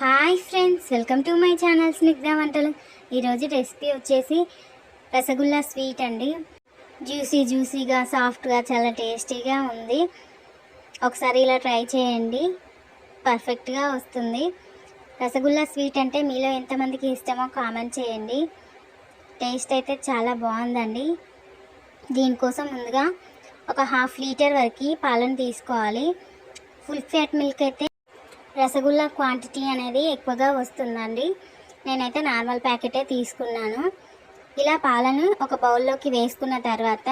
Hi friends welcome to my channel Snigdha వంటలు. ఈరోజు recipe వచ్చేసి రసగుల్లా స్వీట్ అండి. జ్యూసీ జ్యూసీగా సాఫ్ట్గా చాలా టేస్టీగా ఉంది. ఒకసారి ఇలా ట్రై చేయండి. పర్ఫెక్ట్గా వస్తుంది. రసగుల్లా స్వీట్ అంటే మీలో ఎంతమందికి ఇష్టమో కామెంట్ చేయండి. టేస్ట్ అయితే చాలా బాగుందండి. దీనికోసం ముందుగా ఒక హాఫ్ లీటర్ వరకు పాలను తీసుకోవాలి. ఫుల్ ఫ్యాట్ మిల్క్ అయితే రసగుల్లా క్వాంటిటీ అనేది ఎక్కువగా వస్తుందండి. నేనైతే నార్మల్ ప్యాకెటే తీసుకున్నాను. ఇలా పాలను ఒక బౌల్లోకి వేసుకున్న తర్వాత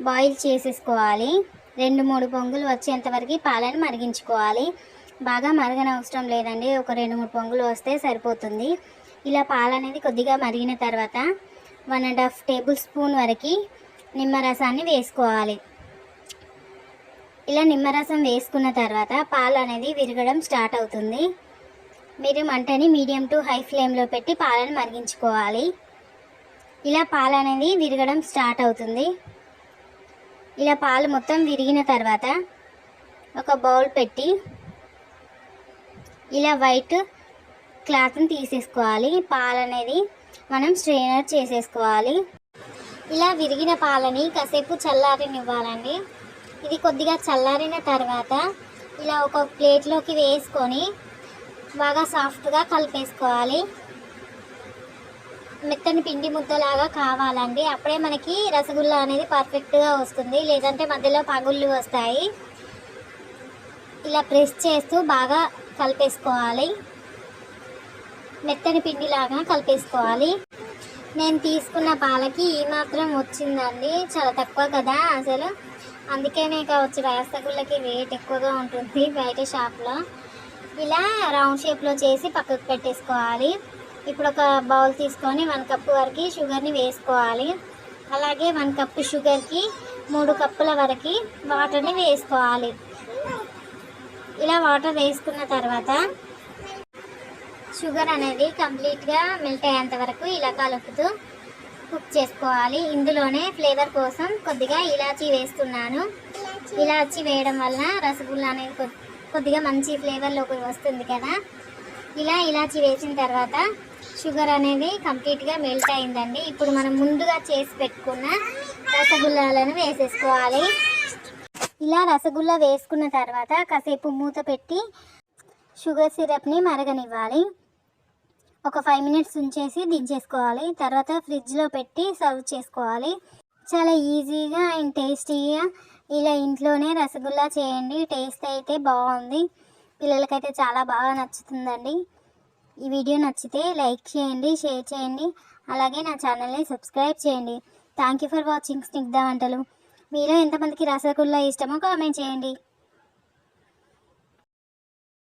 బాయిల్ చేసేసుకోవాలి. రెండు మూడు పొంగులు వచ్చేంత వరకు పాలను మరిగించుకోవాలి. బాగా మరగనవసరం లేదండి. ఒక రెండు మూడు పొంగులు వస్తే సరిపోతుంది. ఇలా పాలు అనేది కొద్దిగా మరిగిన తర్వాత one and half tablespoon వరకు నిమ్మరసాన్ని వేసుకోవాలి. ఇలా నిమ్మరసం వేసుకున్న తర్వాత పాలు అనేది విరగడం స్టార్ట్ అవుతుంది. మీరు మంటని మీడియం టు హై ఫ్లేమ్లో పెట్టి పాలను మరిగించుకోవాలి. ఇలా పాలు అనేది విరగడం స్టార్ట్ అవుతుంది. ఇలా పాలు మొత్తం విరిగిన తర్వాత ఒక బౌల్ పెట్టి ఇలా వైట్ క్లాత్ని తీసేసుకోవాలి. పాలు అనేది మనం స్ట్రెయినర్ చేసేసుకోవాలి. ఇలా విరిగిన పాలని కాసేపు చల్లారనివ్వాలండి. ఇది కొద్దిగా చల్లారిన తర్వాత ఇలా ఒక ప్లేట్లోకి వేసుకొని బాగా సాఫ్ట్గా కలిపేసుకోవాలి. మెత్తని పిండి ముద్దలాగా కావాలండి. అప్పుడే మనకి రసగుల్లా అనేది పర్ఫెక్ట్గా వస్తుంది. లేదంటే మధ్యలో పగుళ్ళు వస్తాయి. ఇలా ప్రెస్ చేస్తూ బాగా కలిపేసుకోవాలి. మెత్తని పిండిలాగా కలిపేసుకోవాలి. నేను తీసుకున్న పాలకి ఈ మాత్రం వచ్చిందండి. చాలా తక్కువ కదా అసలు. అందుకనే కావచ్చు రసగుల్లకి రేట్ ఎక్కువగా ఉంటుంది బయట షాప్లో ఇలా రౌండ్ షేప్లో చేసి పక్కకు పెట్టేసుకోవాలి. ఇప్పుడు ఒక బౌల్ తీసుకొని వన్ కప్పు వరకు షుగర్ని వేసుకోవాలి. అలాగే వన్ కప్పు షుగర్కి మూడు కప్పుల వరకు వాటర్ని వేసుకోవాలి. ఇలా వాటర్ వేసుకున్న తర్వాత షుగర్ అనేది కంప్లీట్గా మెల్ట్ అయ్యేంత వరకు ఇలా కలుపుతూ కుక్ చేసుకోవాలి. ఇందులోనే ఫ్లేవర్ కోసం కొద్దిగా ఇలాచీ వేస్తున్నాను. ఇలాచీ వేయడం వలన రసగుల్లా అనేది కొద్దిగా మంచి ఫ్లేవర్లోకి వస్తుంది కదా. ఇలా ఇలాచీ వేసిన తర్వాత షుగర్ అనేది కంప్లీట్గా మెల్ట్ అయిందండి. ఇప్పుడు మనం ముందుగా చేసి పెట్టుకున్న రసగుల్లాలను వేసేసుకోవాలి. ఇలా రసగుల్లా వేసుకున్న తర్వాత కాసేపు మూత పెట్టి షుగర్ సిరప్ని మరగనివ్వాలి. ఒక ఫైవ్ మినిట్స్ ఉంచేసి దించేసుకోవాలి తర్వాత ఫ్రిడ్జ్లో పెట్టి సర్వ్ చేసుకోవాలి. చాలా ఈజీగా అండ్ టేస్టీగా ఇలా ఇంట్లోనే రసగుల్లా చేయండి. టేస్ట్ అయితే బాగుంది. పిల్లలకైతే చాలా బాగా నచ్చుతుందండి. ఈ వీడియో నచ్చితే లైక్ చేయండి షేర్ చేయండి. అలాగే నా ఛానల్ని సబ్స్క్రైబ్ చేయండి. Thank you for watching Snigdha వంటలు మీలో ఎంతమందికి రసగుల్లా ఇష్టమో కామెంట్ చేయండి.